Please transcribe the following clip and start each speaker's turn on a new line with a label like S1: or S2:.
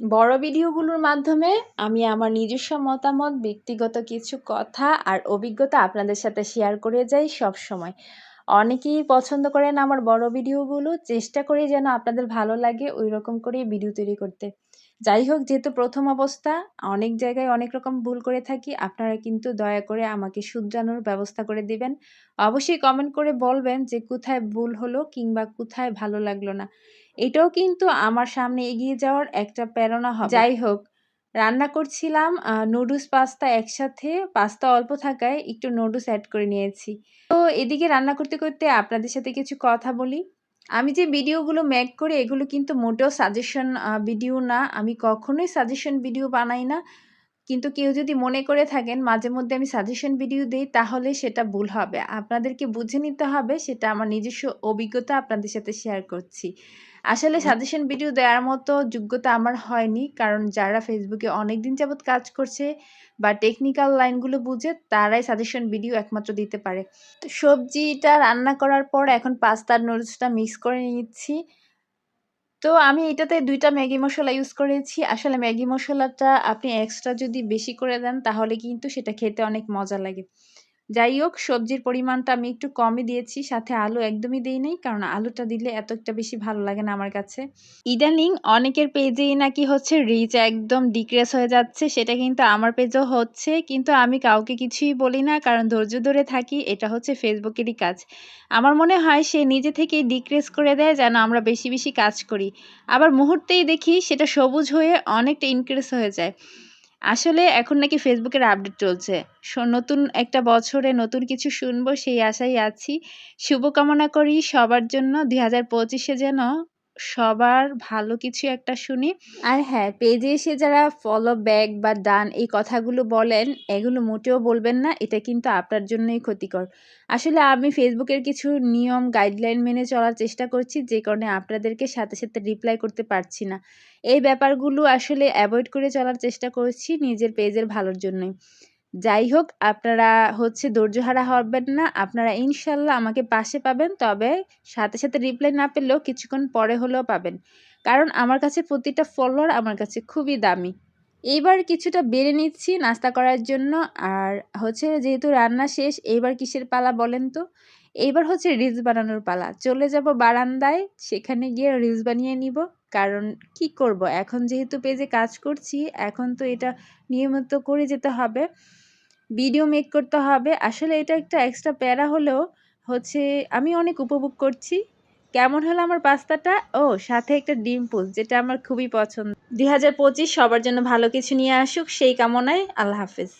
S1: বড় ভিডিওগুলোর মাধ্যমে আমি আমার নিজস্ব মতামত, ব্যক্তিগত কিছু কথা আর অভিজ্ঞতা আপনাদের সাথে শেয়ার করে যাই সব সময়। অনেকেই পছন্দ করেন আমার বড় ভিডিওগুলো, চেষ্টা করি যেন আপনাদের ভালো লাগে ওই রকম করেই ভিডিও তৈরি করতে। যাই হোক, যেহেতু প্রথম অবস্থা, অনেক জায়গায় অনেক রকম ভুল করে থাকি, আপনারা কিন্তু দয়া করে আমাকে শুধরানোর ব্যবস্থা করে দিবেন। অবশ্যই কমেন্ট করে বলবেন যে কোথায় ভুল হলো কিংবা কোথায় ভালো লাগল না। এটাও কিন্তু আমার সামনে এগিয়ে যাওয়ার একটা প্রেরণা হবে। যাই হোক, রান্না করছিলাম নুডলস পাস্তা একসাথে, পাস্তা অল্প থাকায় একটু নুডলস অ্যাড করে নিয়েছি। তো এদিকে রান্না করতে করতে আপনাদের সাথে কিছু কথা বলি। আমি যে ভিডিওগুলো মেক করি, এগুলো কিন্তু মোটেও সাজেশন ভিডিও না। আমি কখনোই সাজেশন ভিডিও বানাই না। কিন্তু কেউ যদি মনে করে থাকেন, মাঝে মধ্যে আমি সাজেশন ভিডিও দিই, তাহলে সেটা ভুল হবে। আপনাদেরকে বুঝে নিতে হবে, সেটা আমার নিজস্ব অভিজ্ঞতা আপনাদের সাথে শেয়ার করছি। আসলে সাজেশন ভিডিও দেওয়ার মতো যোগ্যতা আমার হয়নি। কারণ যারা ফেসবুকে অনেক দিন যাবৎ কাজ করছে বা টেকনিক্যাল লাইনগুলো বুঝে তারাই সাজেশন ভিডিও একমাত্র দিতে পারে। তো সবজিটা রান্না করার পর এখন পাস্তার নুডলসটা মিক্স করে নিচ্ছি। তো আমি এটাতে দুইটা ম্যাগি মশলা ইউজ করেছি। আসলে ম্যাগি মশলাটা আপনি এক্সট্রা যদি বেশি করে দেন তাহলে কিন্তু সেটা খেতে অনেক মজা লাগে। যাই হোক, সবজির পরিমাণটা আমি একটু কমই দিয়েছি, সাথে আলু একদমই দিই নাই, কারণ আলুটা দিলে এত একটা বেশি ভালো লাগে না আমার কাছে। ইদানিং অনেকের পেজেই নাকি হচ্ছে রিচ একদম ডিক্রেস হয়ে যাচ্ছে, সেটা কিন্তু আমার পেজও হচ্ছে, কিন্তু আমি কাউকে কিছুই বলি না, কারণ ধৈর্য ধরে থাকি, এটা হচ্ছে ফেসবুকেরই কাজ। আমার মনে হয় সে নিজে থেকেই ডিক্রেস করে দেয়, যেন আমরা বেশি বেশি কাজ করি। আবার মুহূর্তেই দেখি সেটা সবুজ হয়ে অনেকটা ইনক্রিজ হয়ে যায়। আসলে এখন নাকি ফেসবুকের আপডেট চলছে। নতুন একটা বছরে নতুন কিছু শুনব, সেই আশায় আছি। শুভকামনা করি সবার জন্য। দুই হাজার পঁচিশে যেন সবার ভালো কিছু একটা শুনি। আর হ্যাঁ পেজে এসে যারা ফলো ব্যাক বা ডান এই কথাগুলো বলেন, এগুলো মোটেও বলবেন না, এটা কিন্তু আপনার জন্যই ক্ষতিকর। আসলে আমি ফেসবুকের কিছু নিয়ম গাইডলাইন মেনে চলার চেষ্টা করছি, যে কারণে আপনাদেরকে সাথে সাথে রিপ্লাই করতে পারছি না। এই ব্যাপারগুলো আসলে অ্যাভয়েড করে চলার চেষ্টা করছি নিজের পেজের ভালোর জন্যই। যাই হোক আপনারা হচ্ছে ধৈর্যহারা হবেন না। আপনারা ইনশাল্লাহ আমাকে পাশে পাবেন, তবে সাথে সাথে রিপ্লাই না পেলেও কিছুক্ষণ পরে হলেও পাবেন। কারণ আমার কাছে প্রতিটা ফলোয়ার আমার কাছে খুবই দামি। এইবার কিছুটা বেড়ে নিচ্ছি নাস্তা করার জন্য। আর হচ্ছে যেহেতু রান্না শেষ, এইবার কিসের পালা বলেন তো? এইবার হচ্ছে রিলস বানানোর পালা। চলে যাব বারান্দায়, সেখানে গিয়ে রিলস বানিয়ে নিব। কারণ কি করব? এখন যেহেতু পেজে কাজ করছি, এখন তো এটা নিয়মিত করে যেতে হবে ভিডিও মেক করতে হবে। আসলে এটা একটা এক্সট্রা প্যারা হলেও হচ্ছে আমি অনেক উপভোগ করছি। কেমন হলো আমার পাস্তাটা? ও, সাথে একটা ডিম পোজ যেটা আমার খুবই পছন্দ। দুই হাজার পঁচিশ, সবার জন্য ভালো কিছু নিয়ে আসুক, সেই কামনায় আল্লাহ হাফেজ।